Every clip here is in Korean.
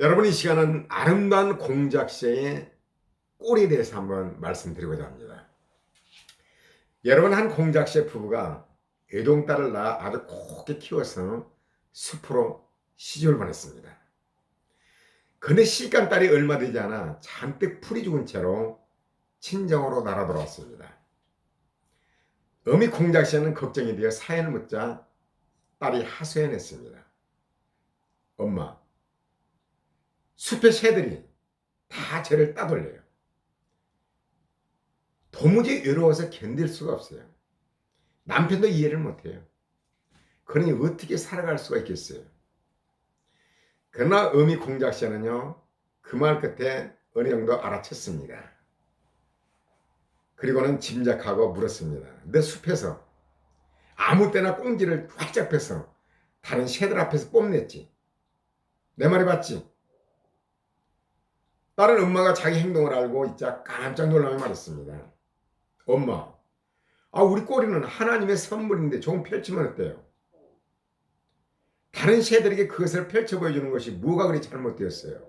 여러분 이 시간은 아름다운 공작새의 꼴에 대해서 한번 말씀드리고자 합니다. 여러분 한 공작새 부부가 외동딸을 낳아 아주 곱게 키워서 숲으로 시집을 보냈습니다. 그런데 시간 딸이 얼마 되지 않아 잔뜩 풀이 죽은 채로 친정으로 날아 돌아왔습니다. 어미 공작새는 걱정이 되어 사연을 묻자 딸이 하소연했습니다. 엄마, 숲의 새들이 다 저를 따돌려요. 도무지 외로워서 견딜 수가 없어요. 남편도 이해를 못해요. 그러니 어떻게 살아갈 수가 있겠어요? 그러나 어미 공작새는요, 그 말 끝에 어느 정도 알아챘습니다. 그리고는 짐작하고 물었습니다. 내 숲에서 아무 때나 꽁지를 활짝 펴서 다른 새들 앞에서 뽐냈지. 내 말이 맞지? 딸은 엄마가 자기 행동을 알고 있자 깜짝 놀라며 말했습니다. 엄마, 아 우리 꼬리는 하나님의 선물인데 조금 펼치면 어때요? 다른 새들에게 그것을 펼쳐 보여주는 것이 뭐가 그리 잘못되었어요?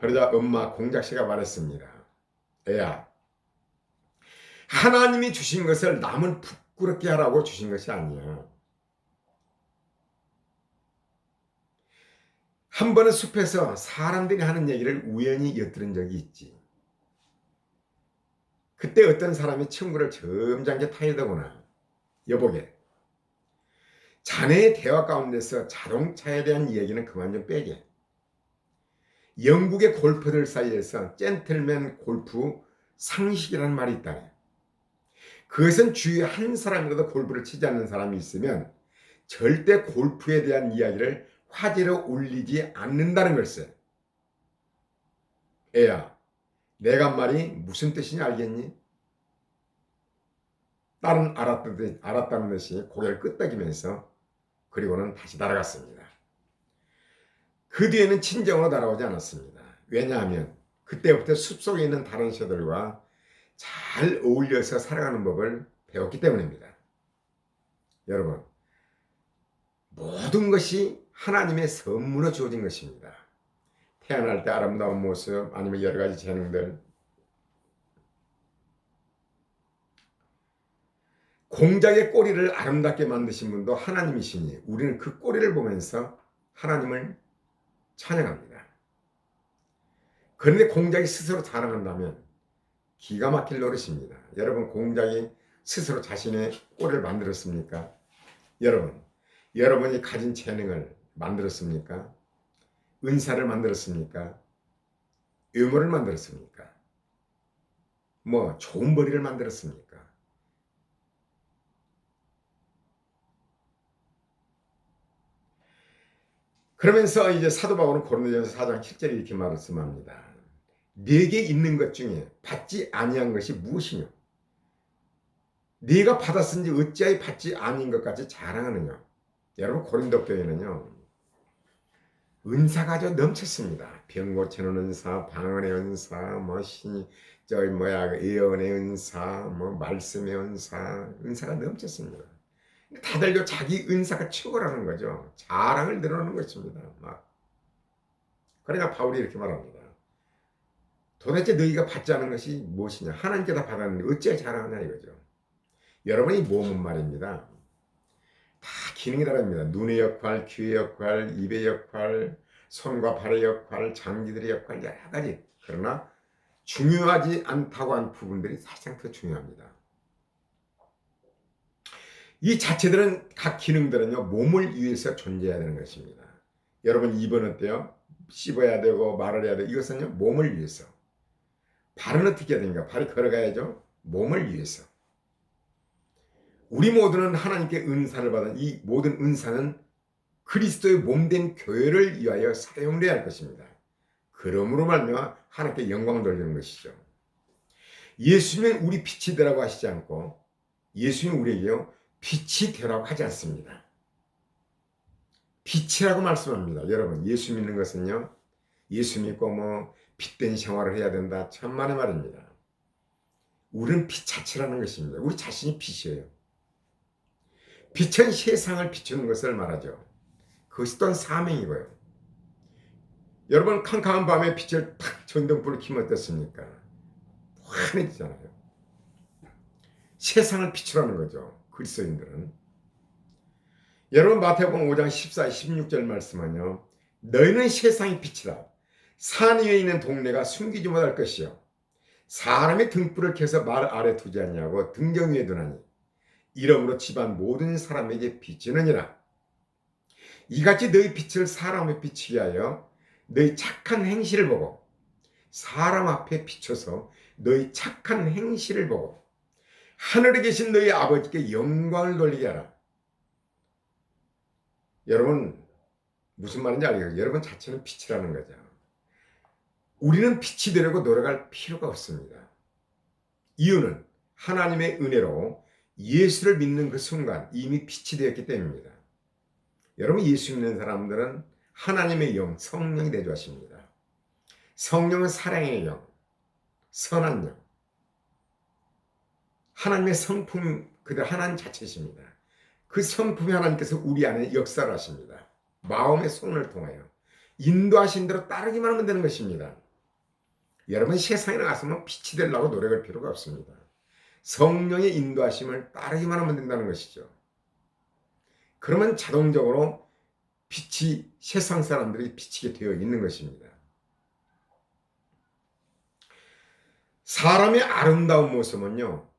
그러자 엄마 공작새가 말했습니다. 애야, 하나님이 주신 것을 남을 부끄럽게 하라고 주신 것이 아니야. 한 번은 숲에서 사람들이 하는 얘기를 우연히 엿들은 적이 있지. 그때 어떤 사람이 친구를 점잖게 타이더구나. 여보게, 자네의 대화 가운데서 자동차에 대한 이야기는 그만 좀 빼게. 영국의 골퍼들 사이에서 젠틀맨 골프 상식이라는 말이 있다네. 그것은 주위에 한 사람이라도 골프를 치지 않는 사람이 있으면 절대 골프에 대한 이야기를 화제로 올리지 않는다는 걸세. 애야, 내가 한 말이 무슨 뜻인지 알겠니? 딸은 알았듯, 알았다는 듯이 고개를 끄덕이면서 그리고는 다시 날아갔습니다. 그 뒤에는 친정으로 날아오지 않았습니다. 왜냐하면 그때부터 숲속에 있는 다른 새들과 잘 어울려서 살아가는 법을 배웠기 때문입니다. 여러분, 모든 것이 하나님의 선물로 주어진 것입니다. 태어날 때 아름다운 모습, 아니면 여러 가지 재능들, 공작의 꼬리를 아름답게 만드신 분도 하나님이시니 우리는 그 꼬리를 보면서 하나님을 찬양합니다. 그런데 공작이 스스로 자랑한다면 기가 막힐 노릇입니다. 여러분 공작이 스스로 자신의 꼬리를 만들었습니까? 여러분, 여러분이 가진 재능을 만들었습니까? 은사를 만들었습니까? 유머를 만들었습니까? 뭐 좋은 머리를 만들었습니까? 그러면서 이제 사도 바울은 고린도전서 4장 7절에 이렇게 말씀합니다. 네게 있는 것 중에 받지 아니한 것이 무엇이냐? 네가 받았은지 어찌하여 받지 아닌 것 같이 자랑하느냐? 여러분 고린도 교회는요. 은사가 아주 넘쳤습니다. 병 고치는 은사, 방언의 은사, 뭐 신, 저 뭐야 예언의 은사, 뭐 말씀의 은사, 은사가 넘쳤습니다. 다들 자기 은사가 최고라는 거죠. 자랑을 늘어놓는 것입니다. 막. 그러니까 바울이 이렇게 말합니다. 도대체 너희가 받지 않은 것이 무엇이냐? 하나님께 다 받았는데 어찌 자랑하냐 이거죠. 여러분이 몸은 말입니다. 다 기능이 다릅니다. 눈의 역할, 귀의 역할, 입의 역할, 손과 발의 역할, 장기들의 역할 여러 가지. 그러나 중요하지 않다고 한 부분들이 사실상 더 중요합니다. 이 자체들은 각 기능들은요 몸을 위해서 존재해야 되는 것입니다. 여러분 입은 어때요? 씹어야 되고 말을 해야 돼. 이것은요 몸을 위해서. 발은 어떻게 해야 됩니까? 발이 걸어가야죠. 몸을 위해서. 우리 모두는 하나님께 은사를 받은 이 모든 은사는 그리스도의 몸된 교회를 위하여 사용돼야 할 것입니다. 그러므로 말미암아 하나님께 영광 돌리는 것이죠. 예수님은 우리 빛이 되라고 하시지 않고 예수님 우리에게요 빛이 되라고 하지 않습니다. 빛이라고 말씀합니다. 여러분, 예수 믿는 것은요, 예수 믿고 뭐, 빛된 생활을 해야 된다. 천만의 말입니다. 우리는 빛 자체라는 것입니다. 우리 자신이 빛이에요. 빛은 세상을 비추는 것을 말하죠. 그것이 또한 사명이고요. 여러분 캄캄한 밤에 빛을 탁 전등불을 켜면 어떻습니까? 환해지잖아요. 세상을 비추라는 거죠. 그리스도인들은. 여러분 마태복음 5장 14, 16절 말씀하며 너희는 세상의 빛이다. 산 위에 있는 동네가 숨기지 못할 것이요. 사람의 등불을 켜서 말 아래 두지 않냐고 등경 위에 두나니 이러므로 집안 모든 사람에게 비치느니라. 이같이 너희 빛을 사람에 비치게 하여 너희 착한 행실을 보고 사람 앞에 비춰서 너희 착한 행실을 보고 하늘에 계신 너희 아버지께 영광을 돌리게 하라. 여러분 무슨 말인지 알겠어요? 여러분 자체는 빛이라는 거죠. 우리는 빛이 되려고 노력할 필요가 없습니다. 이유는 하나님의 은혜로 예수를 믿는 그 순간 이미 빛이 되었기 때문입니다. 여러분 예수 믿는 사람들은 하나님의 영, 성령이 대조하십니다. 성령은 사랑의 영, 선한 영, 하나님의 성품 그들 하나님 자체십니다. 그 성품이 하나님께서 우리 안에 역사를 하십니다. 마음의 손을 통하여 인도하신 대로 따르기만 하면 되는 것입니다. 여러분 세상에 나가서는 빛이 되려고 노력할 필요가 없습니다. 성령의 인도하심을 따르기만 하면 된다는 것이죠. 그러면 자동적으로 빛이 세상 사람들이 비치게 되어 있는 것입니다. 사람의 아름다운 모습은요,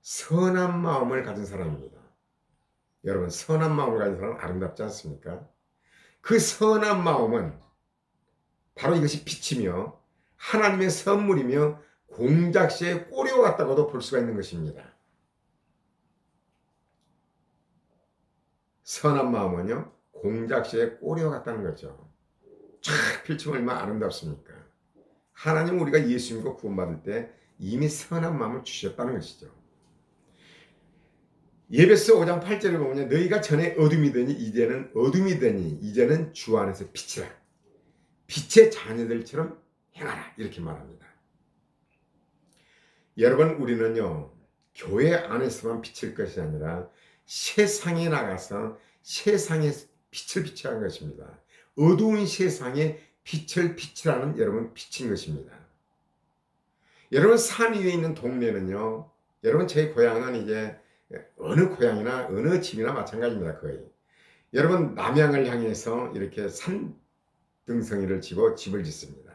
선한 마음을 가진 사람입니다. 여러분, 선한 마음을 가진 사람은 아름답지 않습니까? 그 선한 마음은 바로 이것이 빛이며 하나님의 선물이며 공작시의 꼬리와 같다고도 볼 수가 있는 것입니다. 선한 마음은요, 공작시의 꼬리와 같다는 거죠. 쫙 펼치면 얼마나 아름답습니까? 하나님 우리가 예수 믿고 구원받을 때 이미 선한 마음을 주셨다는 것이죠. 예배서 5장 8절을 보면 너희가 전에 어둠이더니 이제는 어둠이더니 이제는 주 안에서 빛이라. 빛의 자녀들처럼 행하라. 이렇게 말합니다. 여러분 우리는요. 교회 안에서만 비칠 것이 아니라 세상에 나가서 세상에 빛을 하는 것입니다. 어두운 세상에 빛을 비치라는 여러분 빛인 것입니다. 여러분 산 위에 있는 동네는요. 여러분 제 고향은 이제 어느 고향이나 어느 집이나 마찬가지입니다. 거의. 여러분 남양을 향해서 이렇게 산 등성이를 집어 집을 짓습니다.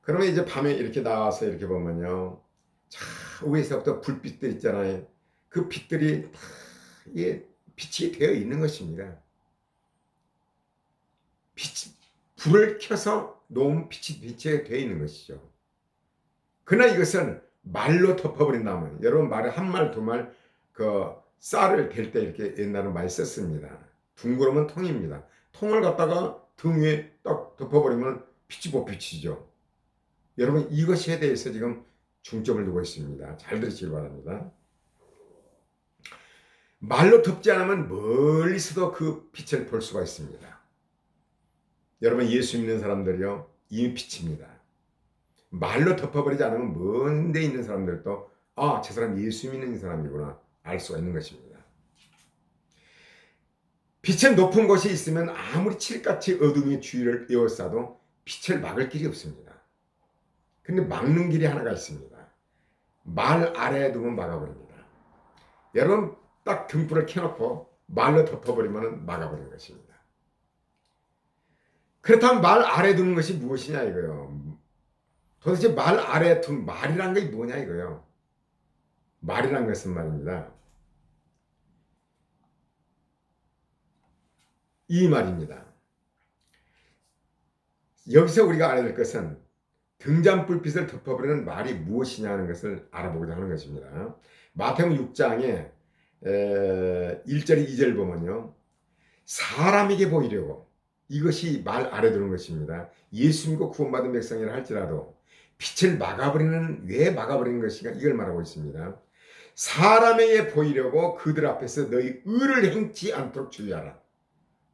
그러면 이제 밤에 이렇게 나와서 이렇게 보면요. 자 위에서부터 불빛들 있잖아요. 그 빛들이 다 이게 빛이 되어 있는 것입니다. 빛, 불을 켜서 놓은 빛이 빛이 되어 있는 것이죠. 그러나 이것은 말로 덮어버린다면 여러분 말에 한말 두 말 그 쌀을 댈 때 이렇게 옛날에 많이 썼습니다. 둥그러면 통입니다. 통을 갖다가 등 위에 딱 덮어버리면 빛이 못 비치죠. 여러분 이것에 대해서 지금 중점을 두고 있습니다. 잘 들으시기 바랍니다. 말로 덮지 않으면 멀리서도 그 빛을 볼 수가 있습니다. 여러분 예수 믿는 사람들이요 이미 빛입니다. 말로 덮어버리지 않으면 먼데 있는 사람들도 아 저 사람 예수 믿는 사람이구나 알 수가 있는 것입니다. 빛의 높은 곳이 있으면 아무리 칠같이 어둠이 주위를 에워싸도 빛을 막을 길이 없습니다. 근데 막는 길이 하나가 있습니다. 말 아래에 두면 막아버립니다. 여러분 딱 등불을 켜놓고 말로 덮어버리면 막아버리는 것입니다. 그렇다면 말 아래 두는 것이 무엇이냐 이거요. 도대체 말 아래 둔 말이란 게 뭐냐 이거요. 말이란 것은 말입니다. 이 말입니다. 여기서 우리가 알아야 될 것은 등잔 불빛을 덮어버리는 말이 무엇이냐는 것을 알아보고자 하는 것입니다. 마태복음 6장에 1절 2절 보면요. 사람에게 보이려고 이것이 말 아래 두는 것입니다. 예수 믿고 구원받은 백성이라 할지라도 빛을 막아버리는 왜 막아버리는 것인가 이걸 말하고 있습니다. 사람에게 보이려고 그들 앞에서 너희 의를 행치 않도록 주의하라.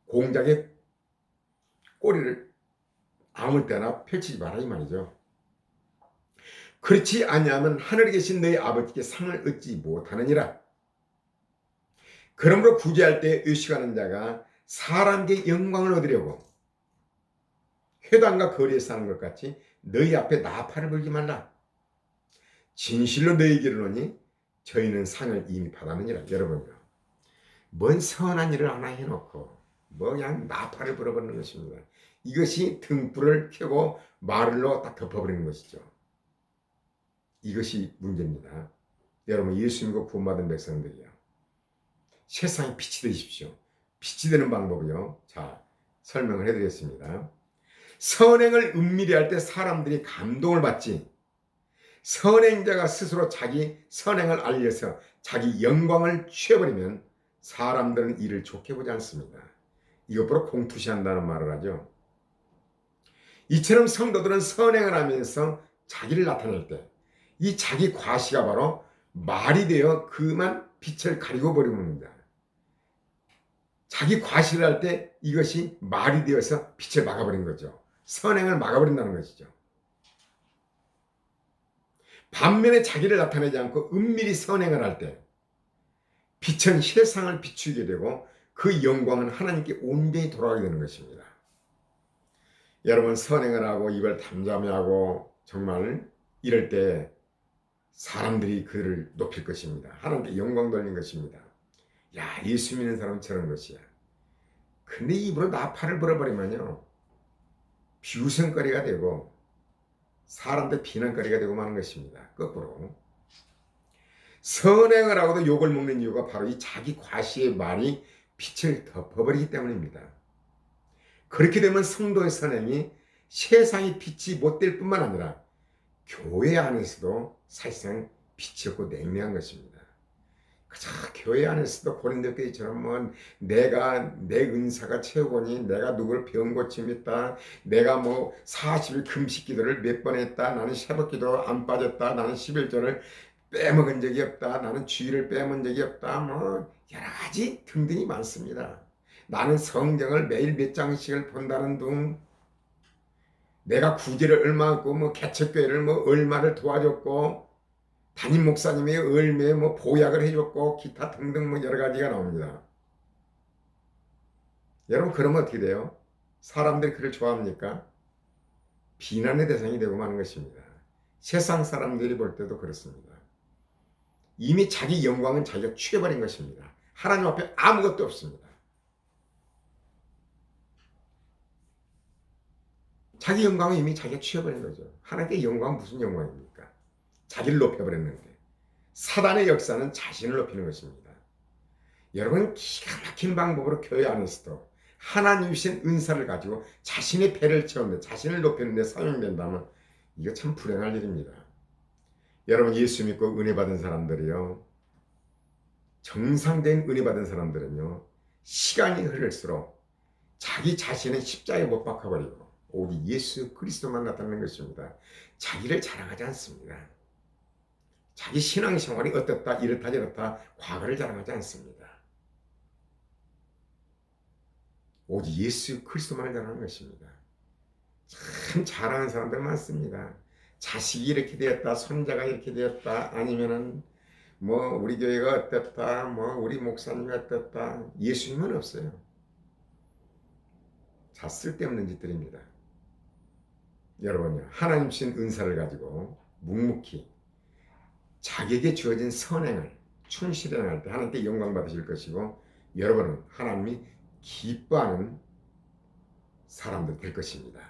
공작의 꼬리를 아무 때나 펼치지 마라 이 말이죠. 그렇지 아니하면 하늘에 계신 너희 아버지께 상을 얻지 못하느니라. 그러므로 구제할 때 의식하는 자가 사람에게 영광을 얻으려고 회당과 거리에서 하는 것 같이 너희 앞에 나팔을 불지 말라. 진실로 너희에게 이르노니 저희는 상을 이미 받았느니라. 여러분요. 뭔 선한 일을 하나 해놓고 뭐 그냥 나팔을 불어버리는 것입니다. 이것이 등불을 켜고 말로 딱 덮어버리는 것이죠. 이것이 문제입니다. 여러분 예수 믿고 구원받은 백성들이요. 세상에 빛이 되십시오. 빛이 되는 방법이요. 자 설명을 해드리겠습니다. 선행을 은밀히 할 때 사람들이 감동을 받지. 선행자가 스스로 자기 선행을 알려서 자기 영광을 취해버리면 사람들은 이를 좋게 보지 않습니다. 이것보다 공투시한다는 말을 하죠. 이처럼 성도들은 선행을 하면서 자기를 나타낼 때 이 자기 과시가 바로 말이 되어 그만 빛을 가리고 버립니다. 자기 과시를 할 때 이것이 말이 되어서 빛을 막아버린 거죠. 선행을 막아버린다는 것이죠. 반면에 자기를 나타내지 않고 은밀히 선행을 할 때 빛은 세상을 비추게 되고 그 영광은 하나님께 온전히 돌아가게 되는 것입니다. 여러분 선행을 하고 입을 담잠하고 정말 이럴 때 사람들이 그를 높일 것입니다. 하나님께 영광 돌린 것입니다. 야 예수 믿는 사람 저런 것이야. 근데 입으로 나팔을 불어버리면요 비웃음거리가 되고 사람들 비난거리가 되고 마는 것입니다. 거꾸로 선행을 하고도 욕을 먹는 이유가 바로 이 자기 과시의 말이 빛을 덮어버리기 때문입니다. 그렇게 되면 성도의 선행이 세상이 빛이 못 될 뿐만 아니라 교회 안에서도 사실상 빛이 없고 냉랭한 것입니다. 그저 교회 안에서도 고린도 교회처럼 뭐 내가 내 은사가 최고니 내가 누구를 병 고침했다 내가 뭐 40일 금식 기도를 몇 번 했다 나는 새벽 기도 안 빠졌다 나는 11절을 빼먹은 적이 없다 나는 주의를 빼먹은 적이 없다 뭐 여러 가지 등등이 많습니다. 나는 성경을 매일 몇 장씩을 본다는 등 내가 구제를 얼마고 뭐 개척교회를 뭐 얼마를 도와줬고 담임 목사님이 얼마에 뭐 보약을 해줬고 기타 등등 뭐 여러 가지가 나옵니다. 여러분 그러면 어떻게 돼요? 사람들이 그를 좋아합니까? 비난의 대상이 되고 마는 것입니다. 세상 사람들이 볼 때도 그렇습니다. 이미 자기 영광은 자기가 취해버린 것입니다. 하나님 앞에 아무것도 없습니다. 자기 영광은 이미 자기가 취해버린 거죠. 하나님께 영광은 무슨 영광입니까? 자기를 높여버렸는데 사단의 역사는 자신을 높이는 것입니다. 여러분 기가 막힌 방법으로 교회 안에서도 하나님 주신 은사를 가지고 자신의 배를 채우는데 자신을 높이는 데 사용된다면 이거 참 불행할 일입니다. 여러분 예수 믿고 은혜 받은 사람들이요 정상된 은혜 받은 사람들은요 시간이 흐를수록 자기 자신의 십자가에 못 박아버리고 오직 예수 그리스도만 나타나는 것입니다. 자기를 자랑하지 않습니다. 자기 신앙생활이 어떻다 이렇다 저렇다 과거를 자랑하지 않습니다. 오직 예수 그리스도만을 자랑하는 것입니다. 참 자랑하는 사람들 많습니다. 자식이 이렇게 되었다, 손자가 이렇게 되었다, 아니면은 뭐 우리 교회가 어땠다, 뭐 우리 목사님이 어땠다, 예수님은 없어요. 자 쓸데없는 짓들입니다. 여러분요 하나님 신 은사를 가지고 묵묵히 자기에게 주어진 선행을 충실히 행할 때 하나님께 영광 받으실 것이고 여러분은 하나님이 기뻐하는 사람들 될 것입니다.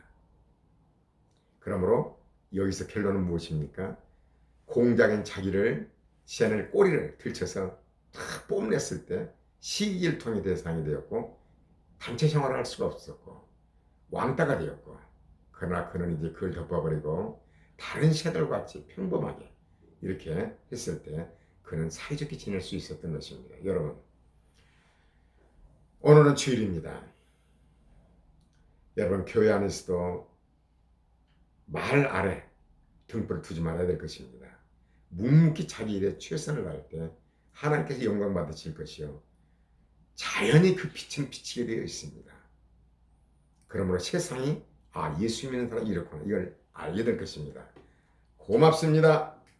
그러므로 여기서 결론은 무엇입니까? 공작인 자기를 시안을 꼬리를 들쳐서 탁 뽐냈을 때 시기일통의 대상이 되었고 단체 생활을 할 수가 없었고 왕따가 되었고 그러나 그는 이제 그걸 덮어버리고 다른 새들과 같이 평범하게 이렇게 했을 때 그는 사이좋게 지낼 수 있었던 것입니다. 여러분 오늘은 주일입니다. 여러분 교회 안에서도 말 아래 등불을 두지 말아야 될 것입니다. 묵묵히 자기 일에 최선을 다할 때 하나님께서 영광 받으실 것이요. 자연히 그 빛은 비치게 되어 있습니다. 그러므로 세상이 아 예수 믿는 사람이 이렇구나 이걸 알게 될 것입니다. 고맙습니다.